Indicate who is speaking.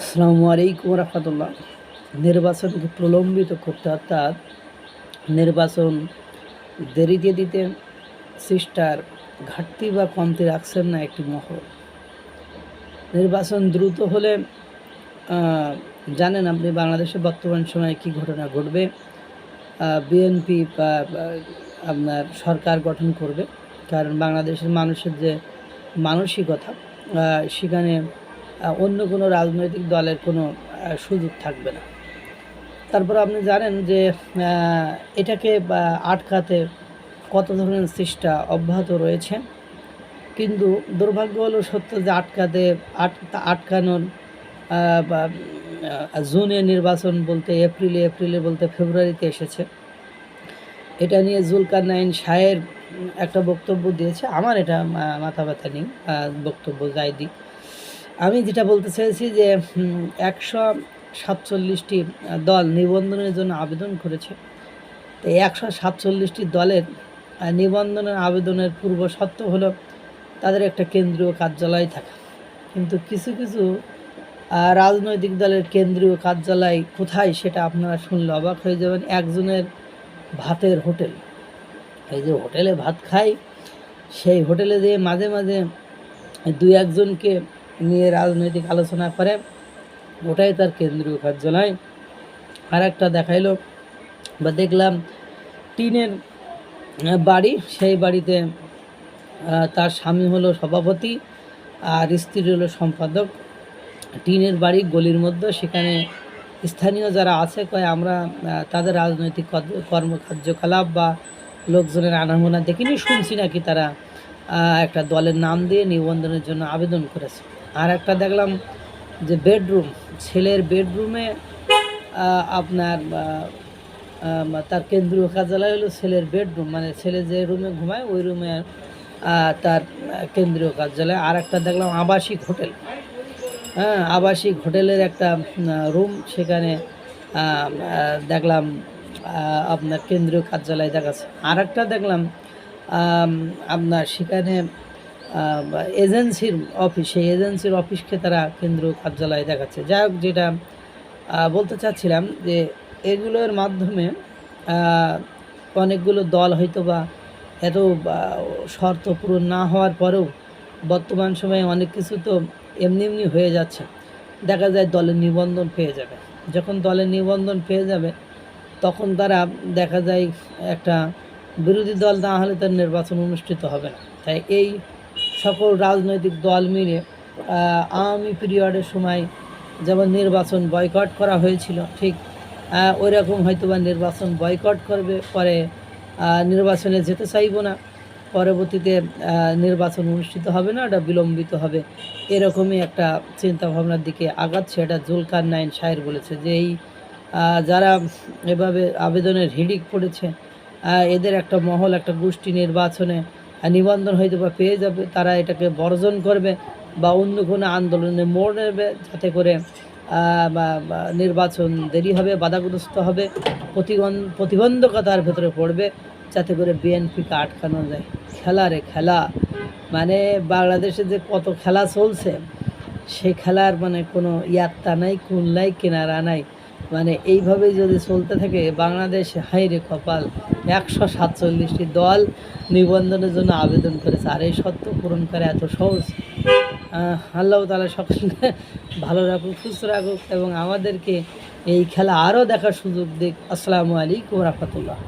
Speaker 1: আসসালামু আলাইকুম রহমতুল্লাহ নির্বাচনকে প্রলম্বিত করতে অর্থাৎ নির্বাচন দেরিতে দিতে চেষ্টার ঘাটতি বা কমতি রাখছেন না একটি মহল। নির্বাচন দ্রুত হলে জানেন আপনি বাংলাদেশে বর্তমান সময়ে কি ঘটনা ঘটবে। বিএনপি বা আপনার সরকার গঠন করবে। কারণ বাংলাদেশের মানুষের যে মানসিকতা সেখানে অন্য কোনো রাজনৈতিক দলের কোনো সুযোগ থাকবে না। তারপর আপনি জানেন যে এটাকে আটকাতে কত ধরনের চেষ্টা অব্যাহত রয়েছে। কিন্তু দুর্ভাগ্য হলো সত্য যে আটকাতে, আট, আটকানোর জুনে নির্বাচন বলতে এপ্রিলে এপ্রিলে বলতে ফেব্রুয়ারিতে এসেছে। এটা নিয়ে জুলকার নাইন শাহের একটা বক্তব্য দিয়েছে। আমার এটা মাথা ব্যথা নেই বক্তব্য যাই দিক। আমি যেটা বলতে চাইছি যে একশো সাতচল্লিশটি দল নিবন্ধনের জন্য আবেদন করেছে। তো একশো সাতচল্লিশটি দলের নিবন্ধনের আবেদনের পূর্ব শর্ত হলো তাদের একটা কেন্দ্রীয় কার্যালয় থাকা। কিন্তু কিছু কিছু রাজনৈতিক দলের কেন্দ্রীয় কার্যালয় কোথায় সেটা আপনারা শুনলে অবাক হয়ে যাবেন। একজনের ভাতের হোটেল। এই যে হোটেলে ভাত খাই, সেই হোটেলে যেয়ে মাঝে মাঝে দুই একজনকে নিয়ে রাজনৈতিক আলোচনা করে, ওটাই তার কেন্দ্রীয় কার্যালয়। আর একটা দেখাইল, বা দেখলাম, টিনের বাড়ি, সেই বাড়িতে তার স্বামী হলো সভাপতি আর স্ত্রী হলো সম্পাদক। টিনের বাড়ি গলির মধ্যে, সেখানে স্থানীয় যারা আছে, কয় আমরা তাদের রাজনৈতিক কর্ম- কার্যকলাপ বা লোকজনের আনাগোনা দেখিনি, শুনছি নাকি তারা একটা দলের নাম দিয়ে নিবন্ধনের জন্য আবেদন করেছে। আর একটা দেখলাম যে বেডরুম ছেলের বেডরুমে আপনার তার কেন্দ্রীয় কার্যালয় হলো ছেলের বেডরুম মানে ছেলে যে রুমে ঘুমায়, ওই রুমে তার কেন্দ্রীয় কার্যালয়। আর একটা দেখলাম আবাসিক হোটেল। হ্যাঁ আবাসিক হোটেলের একটা রুম সেখানে দেখলাম আপনার কেন্দ্রীয় কার্যালয় দেখাচ্ছে। আর একটা দেখলাম আপনার সেখানে এজেন্সির অফিস, সেই এজেন্সির অফিসকে তারা কেন্দ্রীয় কার্যালয়ে দেখাচ্ছে। যাই হোক, যেটা বলতে চাচ্ছিলাম যে এগুলোর মাধ্যমে অনেকগুলো দল হয়তো বা এত শর্ত পূরণ না হওয়ার পরেও বর্তমান সময়ে অনেক কিছু তো এমনি এমনি হয়ে যাচ্ছে। দেখা যায় দলের নিবন্ধন পেয়ে যাবে। যখন দলের নিবন্ধন পেয়ে যাবে, তখন তারা দেখা যায় একটা বিরোধী দল না হলে তার নির্বাচন অনুষ্ঠিত হবে না। তাই এই সকল রাজনৈতিক দল মিলে আওয়ামী পিরিয়ডের সময় যেমন নির্বাচন বয়কট করা হয়েছিল, ঠিক ওই রকম হয়তো বা নির্বাচন বয়কট করবে, পরে নির্বাচনে যেতে চাইব না, পরবর্তীতে নির্বাচন অনুষ্ঠিত হবে না, ওটা বিলম্বিত হবে, এরকমই একটা চিন্তা ভাবনার দিকে আগাচ্ছে, এটা জুলকার নাইন শায়ের বলেছে যে এই যারা এভাবে আবেদনের হিড়িক পড়েছে এদের একটা মহল, একটা গোষ্ঠী নির্বাচনে নিবন্ধন হয়তো বা পেয়ে যাবে, তারা এটাকে বর্জন করবে বা অন্য কোনো আন্দোলনে মোড় নেবে যাতে করে নির্বাচন দেরি হবে, বাধাগ্রস্ত হবে প্রতিবন্ধ প্রতিবন্ধকতার ভেতরে পড়বে যাতে করে বিএনপিকে আটকানো যায়। খেলা রে খেলা। মানে বাংলাদেশে যে কত খেলা চলছে, সে খেলার মানে কোনো ইয়াত্তা নাই, কুল নাই, কেনারা নাই। মানে এইভাবে যদি চলতে থাকে, বাংলাদেশ হাইরে কপাল। একশো সাতচল্লিশটি দল নিবন্ধনের জন্য আবেদন করেছে। আর এই সত্য পূরণ করে এত সহজ। আল্লাহ তালা সকলকে ভালো রাখুক, সুস্থ রাখুক এবং আমাদেরকে এই খেলা আরও দেখার সুযোগ দিক। আসসালামু আলাইকুম রহমতুল্লাহ।